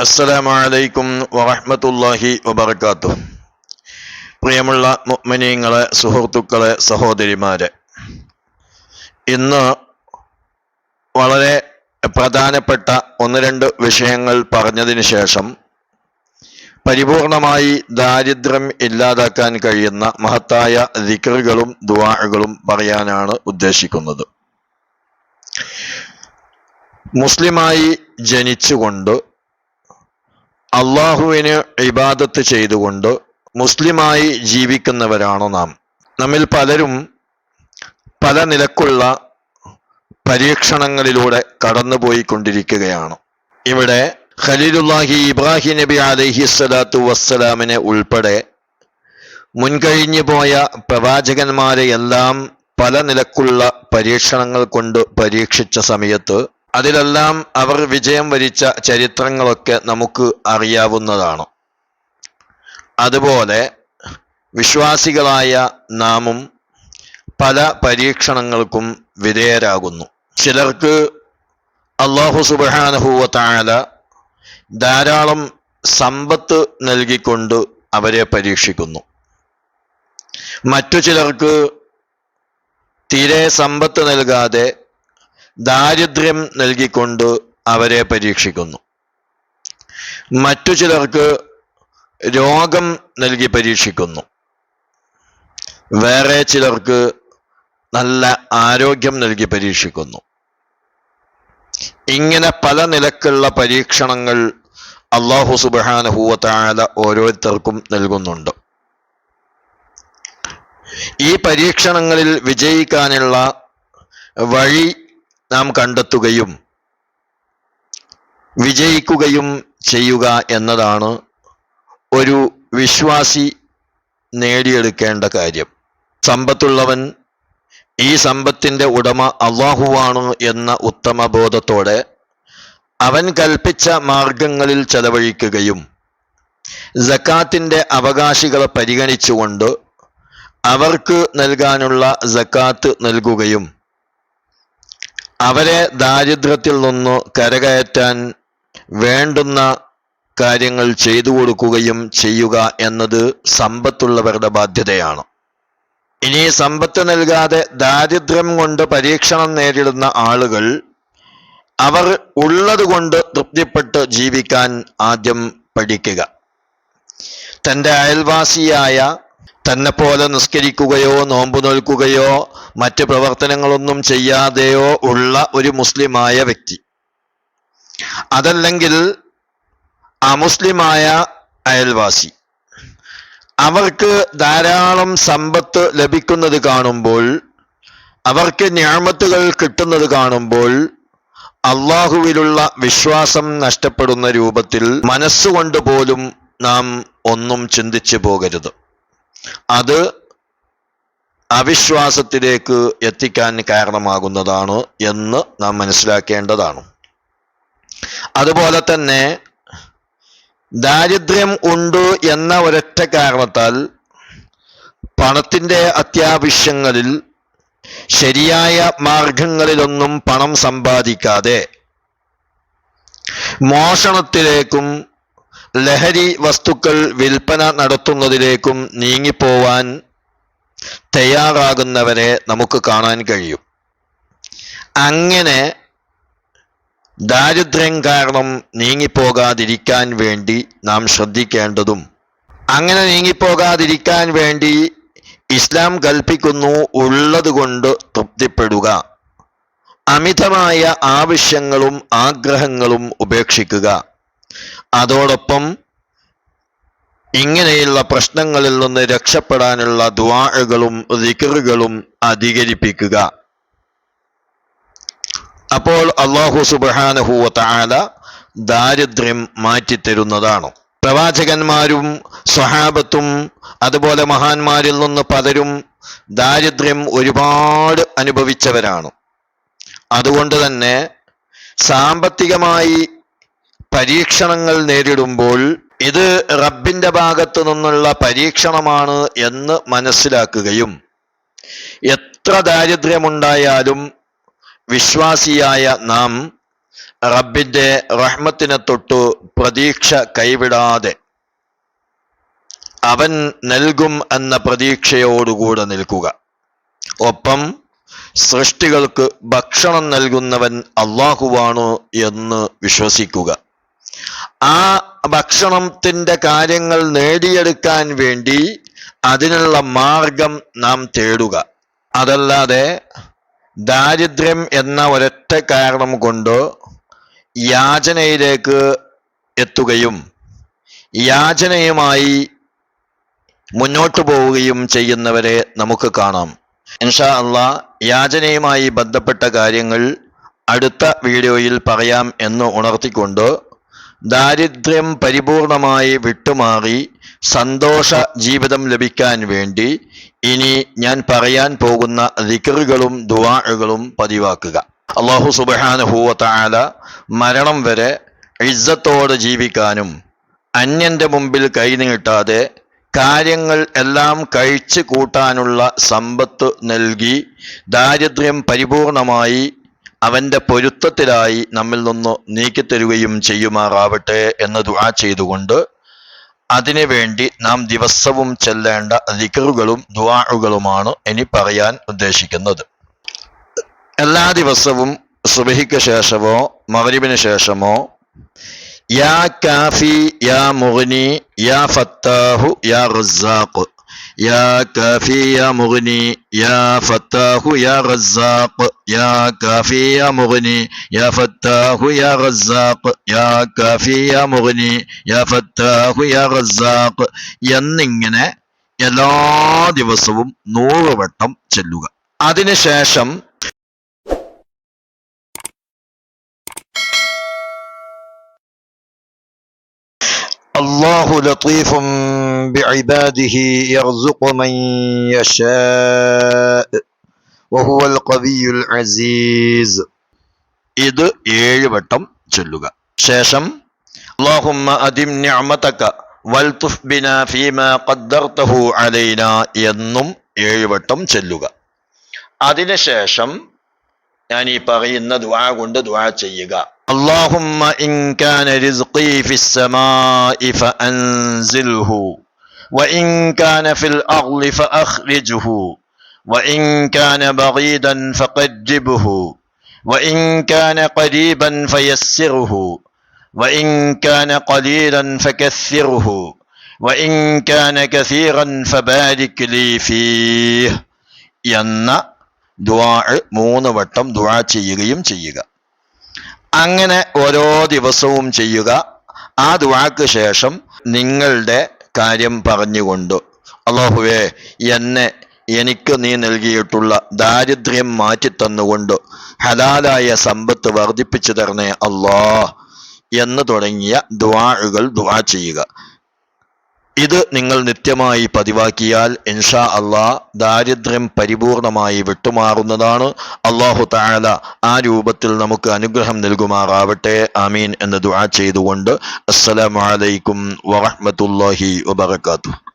അസ്സലാമലൈക്കും വറഹ്മത്തുള്ളാഹി വബർക്കാത്തു പ്രിയമുള്ള മുഅ്മിനീങ്ങളെ സുഹൃത്തുക്കളെ സഹോദരിമാരെ ഇന്ന് വളരെ പ്രധാനപ്പെട്ട ഒന്ന് രണ്ട് വിഷയങ്ങൾ പറഞ്ഞതിന് ശേഷം പരിപൂർണമായി ദാരിദ്ര്യം ഇല്ലാതാക്കാൻ കഴിയുന്ന മഹത്തായ ദിക്റുകളും ദുആകളും പറയാനാണ് ഉദ്ദേശിക്കുന്നത്. മുസ്ലിമായി ജനിച്ചുകൊണ്ട് അള്ളാഹുവിന് ഇബാദത്ത് ചെയ്തുകൊണ്ട് മുസ്ലിമായി ജീവിക്കുന്നവരാണോ നാം. നമ്മിൽ പലരും പല നിലക്കുള്ള പരീക്ഷണങ്ങളിലൂടെ കടന്നുപോയിക്കൊണ്ടിരിക്കുകയാണ്. ഇവിടെ ഖലീലുല്ലാഹി ഇബ്രാഹിം നബി അലൈഹി സ്വലാത്തു വസ്സലാമിനെ ഉൾപ്പെടെ മുൻകഴിഞ്ഞു പോയ പ്രവാചകന്മാരെയെല്ലാം പല നിലക്കുള്ള പരീക്ഷണങ്ങൾ കൊണ്ട് പരീക്ഷിച്ച സമയത്ത് അതിലെല്ലാം അവർ വിജയം വരിച്ച ചരിത്രങ്ങളൊക്കെ നമുക്ക് അറിയാവുന്നതാണ്. അതുപോലെ വിശ്വാസികളായ നാമും പല പരീക്ഷണങ്ങൾക്കും വിധേയരാകുന്നു. ചിലർക്ക് അള്ളാഹു സുബാനഹുവ താല ധാരാളം സമ്പത്ത് നൽകിക്കൊണ്ട് അവരെ പരീക്ഷിക്കുന്നു. മറ്റു ചിലർക്ക് തീരെ സമ്പത്ത് നൽകാതെ ദാരിദ്ര്യം നൽകിക്കൊണ്ട് അവരെ പരീക്ഷിക്കുന്നു. മറ്റു ചിലർക്ക് രോഗം നൽകി പരീക്ഷിക്കുന്നു. വേറെ ചിലർക്ക് നല്ല ആരോഗ്യം നൽകി പരീക്ഷിക്കുന്നു. ഇങ്ങനെ പല നിലക്കുള്ള പരീക്ഷണങ്ങൾ അള്ളാഹു സുബാനഹൂവത്തായ ഓരോരുത്തർക്കും നൽകുന്നുണ്ട്. ഈ പരീക്ഷണങ്ങളിൽ വിജയിക്കാനുള്ള വഴി നാം കണ്ടെത്തുകയും വിജയിക്കുകയും ചെയ്യുക എന്നതാണ് ഒരു വിശ്വാസി നേടിയെടുക്കേണ്ട കാര്യം. സമ്പത്തുള്ളവൻ ഈ സമ്പത്തിന്റെ ഉടമ അള്ളാഹുവാണ് എന്ന ഉത്തമബോധത്തോടെ അവൻ കൽപ്പിച്ച മാർഗങ്ങളിൽ ചെലവഴിക്കുകയും ജക്കാത്തിന്റെ അവകാശികളെ പരിഗണിച്ചുകൊണ്ട് അവർക്ക് നൽകാനുള്ള ജക്കാത്ത് നൽകുകയും അവരെ ദാരിദ്ര്യത്തിൽ നിന്ന് കരകയറ്റാൻ വേണ്ടുന്ന കാര്യങ്ങൾ ചെയ്തു കൊടുക്കുകയും ചെയ്യുക എന്നത് സമ്പത്തുള്ളവരുടെ ബാധ്യതയാണ്. ഇനി സമ്പത്ത് നൽകാതെ ദാരിദ്ര്യം കൊണ്ട് പരീക്ഷണം നേരിടുന്ന ആളുകൾ അവർ ഉള്ളത് കൊണ്ട് തൃപ്തിപ്പെട്ട് ജീവിക്കാൻ ആദ്യം പഠിക്കുക. തന്റെ അയൽവാസിയായ തന്നെ പോലെ നിസ്കരിക്കുകയോ നോമ്പ് നോൽക്കുകയോ മറ്റ് പ്രവർത്തനങ്ങളൊന്നും ചെയ്യാതെയോ ഉള്ള ഒരു മുസ്ലിമായ വ്യക്തി. അതല്ലെങ്കിൽ അമുസ്ലിമായ അയൽവാസി. അവർക്ക് ധാരാളം സമ്പത്ത് ലഭിക്കുന്നത് കാണുമ്പോൾ അവർക്ക് ഞാമത്തുകൾ കിട്ടുന്നത് കാണുമ്പോൾ അള്ളാഹുവിലുള്ള വിശ്വാസം നഷ്ടപ്പെടുന്ന രൂപത്തിൽ മനസ്സുകൊണ്ട് പോലും നാം ഒന്നും ചിന്തിച്ചു പോകരുത്. അത് അവിശ്വാസത്തിലേക്ക് എത്തിക്കാൻ കാരണമാകുന്നതാണ് എന്ന് നാം മനസ്സിലാക്കേണ്ടതാണ്. അതുപോലെ തന്നെ ദാരിദ്ര്യം ഉണ്ട് എന്ന ഒരൊറ്റ കാരണത്താൽ പണത്തിന്റെ അത്യാവശ്യങ്ങളിൽ ശരിയായ മാർഗങ്ങളിലൊന്നും പണം സമ്പാദിക്കാതെ മോഷണത്തിലേക്കും ലഹരി വസ്തുക്കൾ വിൽപ്പന നടത്തുന്നതിലേക്കും നീങ്ങിപ്പോവാൻ തയ്യാറാകുന്നവരെ നമുക്ക് കാണാൻ കഴിയും. അങ്ങനെ ദാരിദ്ര്യം കാരണം നീങ്ങിപ്പോകാതിരിക്കാൻ വേണ്ടി നാം ശ്രദ്ധിക്കേണ്ടതും. അങ്ങനെ നീങ്ങിപ്പോകാതിരിക്കാൻ വേണ്ടി ഇസ്ലാം കൽപ്പിക്കുന്നു ഉള്ളത് കൊണ്ട് തൃപ്തിപ്പെടുക. അമിതമായ ആവശ്യങ്ങളും ആഗ്രഹങ്ങളും ഉപേക്ഷിക്കുക. അതോടൊപ്പം ഇങ്ങനെയുള്ള പ്രശ്നങ്ങളിൽ നിന്ന് രക്ഷപ്പെടാനുള്ള ദ്വാഴകളും റിക്കറുകളും അധികരിപ്പിക്കുക. അപ്പോൾ അള്ളാഹു സുബാനഹുവ താല ദാരിദ്ര്യം മാറ്റിത്തരുന്നതാണ്. പ്രവാചകന്മാരും സ്വഹാബത്തും അതുപോലെ മഹാന്മാരിൽ നിന്ന് പലരും ദാരിദ്ര്യം ഒരുപാട് അനുഭവിച്ചവരാണ്. അതുകൊണ്ട് തന്നെ സാമ്പത്തികമായി പരീക്ഷണങ്ങൾ നേരിടുമ്പോൾ ഇത് റബ്ബിന്റെ ഭാഗത്തു നിന്നുള്ള പരീക്ഷണമാണ് എന്ന് മനസ്സിലാക്കുകയും എത്ര ദാരിദ്ര്യമുണ്ടായാലും വിശ്വാസിയായ നാം റബ്ബിന്റെ റഹ്മത്തിനെ തൊട്ടു പ്രതീക്ഷ കൈവിടാതെ അവൻ നൽകും എന്ന പ്രതീക്ഷയോടുകൂടെ നിൽക്കുക. ഒപ്പം സൃഷ്ടികൾക്ക് ഭക്ഷണം നൽകുന്നവൻ അള്ളാഹുവാണ് എന്ന് വിശ്വസിക്കുക. ആ ഭക്ഷണത്തിന്റെ കാര്യങ്ങൾ നേടിയെടുക്കാൻ വേണ്ടി അതിനുള്ള മാർഗം നാം തേടുക. അതല്ലാതെ ദാരിദ്ര്യം എന്ന ഒരൊറ്റ കാരണം കൊണ്ട് യാചനയിലേക്ക് എത്തുകയും യാചനയുമായി മുന്നോട്ടു പോവുകയും ചെയ്യുന്നവരെ നമുക്ക് കാണാം. ഇൻഷാ അല്ല യാചനയുമായി ബന്ധപ്പെട്ട കാര്യങ്ങൾ അടുത്ത വീഡിയോയിൽ പറയാം എന്ന് ഉണർത്തിക്കൊണ്ട് ദാരിദ്ര്യം പരിപൂർണമായി വിട്ടുമാറി സന്തോഷ ജീവിതം ലഭിക്കാൻ വേണ്ടി ഇനി ഞാൻ പറയാൻ പോകുന്ന ദിക്കറുകളും ദുവാഴുകളും പതിവാക്കുക. അള്ളാഹു സുബാനുഭൂവത്താല മരണം വരെ ഇജ്ജത്തോടെ ജീവിക്കാനും അന്യന്റെ മുമ്പിൽ കൈനീട്ടാതെ കാര്യങ്ങൾ എല്ലാം കഴിച്ചു കൂട്ടാനുള്ള സമ്പത്ത് നൽകി ദാരിദ്ര്യം പരിപൂർണമായി അവന്റെ പൊരുത്തത്തിലായി നമ്മിൽ നിന്ന് നീക്കിത്തരുകയും ചെയ്യുമാറാവട്ടെ എന്ന് ദുആ ചെയ്തുകൊണ്ട് അതിനുവേണ്ടി നാം ദിവസവും ചെല്ലേണ്ട ദിക്കറുകളും ദുആകളുമാണ് ഇനി പറയാൻ ഉദ്ദേശിക്കുന്നത്. എല്ലാ ദിവസവും സുബഹിക്ക് ശേഷമോ മഗ്രിബിന് ശേഷമോ യാ കാഫി യാ മുഗ്നി യാ ഫത്താഹു യാ റസാഖ് യാ കാഫി യാ മുഗ്നി യാ ഫത്താഹു യാ റസാഖ് യാ കാഫി യാ മുഗ്നി യാ ഫത്താഹു യാ റസാഖ് യാ കാഫി യാ മുഗ്നി യാ ഫത്താഹു യാ റസാഖ് എന്നിങ്ങനെ എല്ലാ ദിവസവും നൂറ് വട്ടം ചെല്ലുക അതിനുശേഷം الله لطيف بعباده يرزق من يشاء وهو القوي العزيز ഇത് ഏഴ് വട്ടം ചൊല്ലുക ശേഷം اللهم أدم نعمتك والطف بنا فيما قدرته علينا എന്നും ഏഴ് വട്ടം ചൊല്ലുക അതിനുശേഷം ഞാൻ ഈ പറയുന്ന ദുആ കൊണ്ട് ദുആ ചെയ്യുക اللهم إن كان رزقي في السماء فأنزله وإن كان في الأرض فأخرجه وإن كان بعيدا فقربه وإن كان قريبا فيسره وإن كان قليلا فكثره وإن كان كثيرا فبارك لي فيه എന്ന ദുആ മൂന്ന് വട്ടം ദുആ ചെയ്യുകയും ചെയ്യുക അങ്ങനെ ഓരോ ദിവസവും ചെയ്യുക ആ ദുആക്ക് ശേഷം നിങ്ങളുടെ കാര്യം പറഞ്ഞുകൊണ്ട്. അള്ളാഹുവേ എന്നെ എനിക്ക് നീ നൽകിയിട്ടുള്ള ദാരിദ്ര്യം മാറ്റി തന്നുകൊണ്ട് ഹലാലായ സമ്പത്ത് വർദ്ധിപ്പിച്ചു തരണേ അള്ളാഹ് എന്ന് തുടങ്ങിയ ദുആകൾ ദുആ ചെയ്യുക. ഇത് നിങ്ങൾ നിത്യമായി പതിവാക്കിയാൽ ഇൻഷാ അള്ളാ ദാരിദ്ര്യം പരിപൂർണമായി വിട്ടുമാറുന്നതാണ്. അള്ളാഹു താല ആ രൂപത്തിൽ നമുക്ക് അനുഗ്രഹം നൽകുമാറാവട്ടെ. ആമീൻ എന്ന് ദുആ ചെയ്തുകൊണ്ട്. അസ്സലാമലൈക്കും വറഹ്മത്തുള്ളാഹി വബറകാതുഹു.